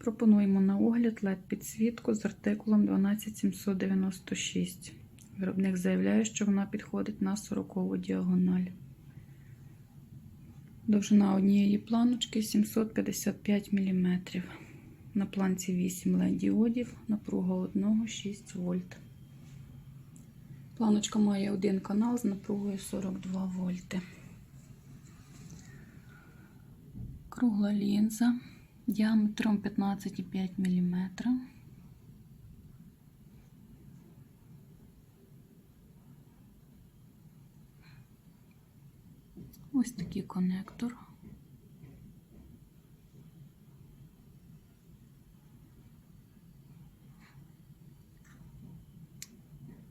Пропонуємо на огляд LED підсвітку з артикулом 12796. Виробник заявляє, що вона підходить на 40 діагональ. Довжина однієї планочки 755 мм. На планці 8 LED діодів, напруга 1 6 вольт. Планочка має один канал з напругою 42 вольти. Кругла лінза діаметром 15,5 мм. Ось такий конектор.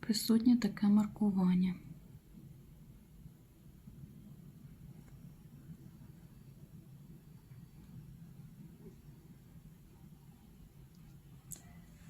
Присутнє таке маркування.